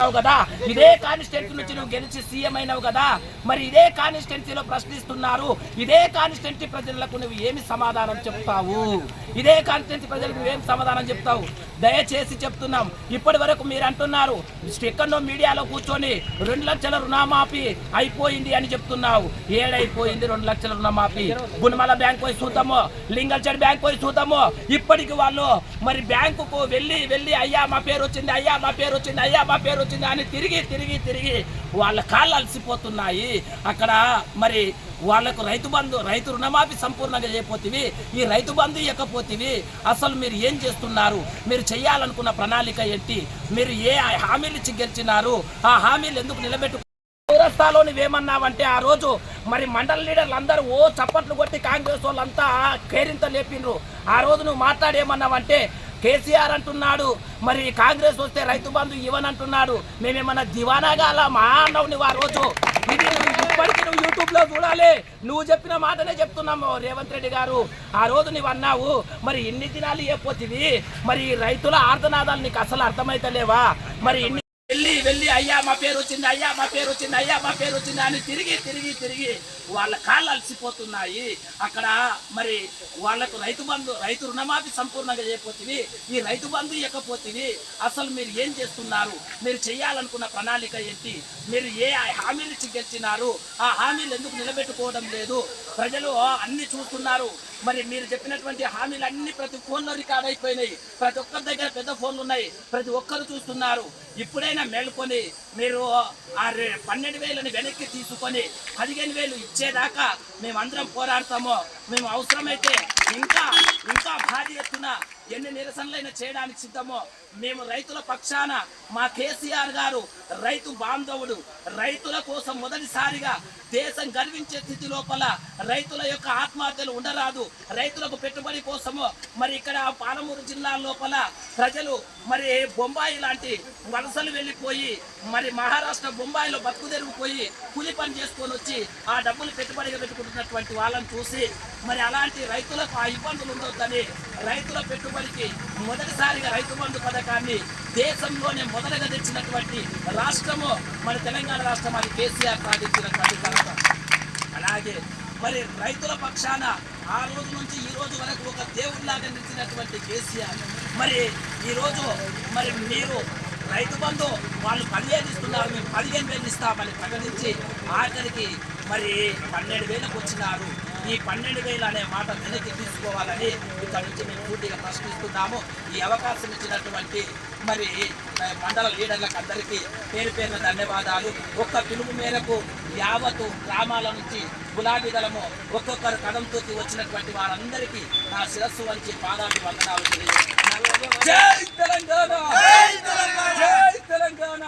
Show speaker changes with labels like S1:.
S1: అన్నావు కదా? ఇదే కాన్స్టిట్యున్సీ నుంచి నువ్వు గెలిచి సీఎం అయినావు కదా? మరి ఇదే కాన్స్టిట్యున్సీలో ప్రశ్నిస్తున్నారు. ఇదే కాన్స్టిట్యున్సీ ప్రజలకు నువ్వు ఏమి సమాధానం చెప్తావు? ఇదే కాన్స్టిట్యున్సీ ప్రజలకు నువ్వేం సమాధానం చెప్తావు? దయచేసి చెప్తున్నాం. ఇప్పటి వరకు మీరు అంటున్నారు ఎక్కడో మీడియాలో కూర్చొని రెండు లక్షల రుణమాఫీ అయిపోయింది అని చెప్తున్నావు. ఏడైపోయింది రెండు లక్షల రుణమాఫీ. గుణమల బ్యాంక్ పోయి చూద్దాము. లింగల్చెడ్ బ్యాంక్ పోయి చూద్దాము. ఇప్పటికి వాళ్ళు మరి బ్యాంకుకు వెళ్ళి వెళ్ళి అయ్యా మా పేరు వచ్చింది అయ్యా మా పేరు వచ్చింది అయ్యా మా పేరు వచ్చింది అని తిరిగి తిరిగి తిరిగి వాళ్ళ కాళ్ళు అలసిపోతున్నాయి. అక్కడ మరి వాళ్ళకు రైతు బంధు రైతు రుణమాఫీ సంపూర్ణంగా చేయపోతీవి ఈ రైతు బంధు ఇవ్వకపోతివి అసలు మీరు ఏం చేస్తున్నారు? మీరు చేయాలనుకున్న ప్రణాళిక ఏంటి? మీరు ఏ హామీలు ఇచ్చి గెలిచినారు? ఆ హామీలు ఎందుకు నిలబెట్టు చౌరస్తాలో నువ్వేమన్నావంటే ఆ రోజు మరి మండల లీడర్లు అందరూ ఓ చప్పట్లు కొట్టి కాంగ్రెస్ వాళ్ళంతా కేరింత లేపిండ్రు. ఆ రోజు నువ్వు మాట్లాడేమన్నావంటే కేసీఆర్ అంటున్నాడు మరి కాంగ్రెస్ వస్తే రైతు బంధు ఇవ్వనంటున్నాడు. మేమేమన్నా దివానాగాల మా అన్నావు ఆ రోజు? ఇది ఇప్పటికీ నువ్వు యూట్యూబ్లో చూడాలి. నువ్వు చెప్పిన మాటనే చెప్తున్నాము రేవంత్ రెడ్డి గారు. ఆ రోజు నువ్వు అన్నావు మరి ఇన్ని దినాలు చెప్పొచ్చివి మరి ఈ రైతుల ఆర్తనాదాలు నీకు అసలు అర్థమైతలేవా? మరి ఇన్ని వెళ్ళి అయ్యా మా పేరు వచ్చింది అయ్యా మా పేరు వచ్చింది అయ్యా మా పేరు వచ్చింది అని తిరిగి తిరిగి తిరిగి వాళ్ళ కాళ్ళు అలసిపోతున్నాయి. అక్కడ మరి వాళ్ళకు రైతు బంధు రైతు రుణమాఫీ సంపూర్ణంగా చేయకపోతుంది ఈ రైతు బంధు ఇవ్వకపోతుంది అసలు మీరు ఏం చేస్తున్నారు? మీరు చేయాలనుకున్న ప్రణాళిక ఏంటి? మీరు ఏ హామీలు గెలిచినారు? ఆ హామీలు ఎందుకు నిలబెట్టుకోవడం లేదు? ప్రజలు అన్ని చూస్తున్నారు. మరి మీరు చెప్పినటువంటి హామీలు అన్ని ప్రతి ఫోన్లో రికార్డ్ అయిపోయినాయి. ప్రతి ఒక్కరి దగ్గర పెద్ద ఫోన్లు ఉన్నాయి. ప్రతి ఒక్కరు చూస్తున్నారు. ఇప్పుడైనా మేలుకొని మీరు ఆ పన్నెండు వేలని వెనక్కి తీసుకొని పదిహేను వేలు ఇచ్చేదాకా మేమందరం పోరాడతాము. మేము అవసరమైతే ఇంకా ఇంకా భారీ ఎత్తున ఎన్ని నిరసనలైనా చేయడానికి సిద్ధమో మేము రైతుల పక్షాన మా కేసీఆర్ గారు రైతు బాంధవుడు రైతుల కోసం మొదటిసారిగా దేశం గర్వించే స్థితి లోపల రైతుల యొక్క ఆత్మహత్యలు ఉండరాదు. రైతులకు పెట్టుబడి కోసము మరి ఇక్కడ పాలమూరు జిల్లా లోపల ప్రజలు మరి బొంబాయి లాంటి వలసలు వెళ్ళిపోయి మరి మహారాష్ట్ర బొంబాయిలో బతుకు తెరిగిపోయి కూలి పని చేసుకొని వచ్చి ఆ డబ్బులు పెట్టుబడిగా పెట్టుకుంటున్నటువంటి వాళ్ళని చూసి మరి అలాంటి రైతులకు ఆ ఇబ్బందులు ఉండొద్దని రైతుల పెట్టుబడికి మొదటిసారిగా రైతు బంధు పథకాన్ని దేశంలోనే మొదటగా తెచ్చినటువంటి రాష్ట్రము మన తెలంగాణ రాష్ట్రం అది కేసీఆర్ సాధించినటువంటి ఘనత అలాగే మరి రైతుల పక్షాన ఆ రోజు నుంచి ఈ రోజు వరకు ఒక దేవుడిలాగా నిలిచినటువంటి కేసీఆర్. మరి ఈరోజు మరి మీరు రైతు బంధు వాళ్ళు పదివేలు ఇస్తున్నారు మేము పదిహేను వేలు ఇస్తామని ప్రకటించి ఆఖరికి మరి పన్నెండు వేలకు వచ్చినారు. ఈ పన్నెండు వేలు అనే మాట వెనక్కి తీసుకోవాలని ఇక్కడ నుంచి మేము పూర్తిగా ప్రశ్నిస్తున్నాము. ఈ అవకాశం ఇచ్చినటువంటి మరి మండల లీడర్లకు అందరికీ పేరు పేరున ధన్యవాదాలు. ఒక్క పిలుపు మేరకు యావత్ గ్రామాల నుంచి గులాబీ దళము ఒక్కొక్కరు కథం తూకి వచ్చినటువంటి వారందరికీ నా శిరస్సు వంచి పాదాభి వందనాలు తెలియజేస్తున్నాను. జై తెలంగాణ! జై తెలంగాణ! జై తెలంగాణ!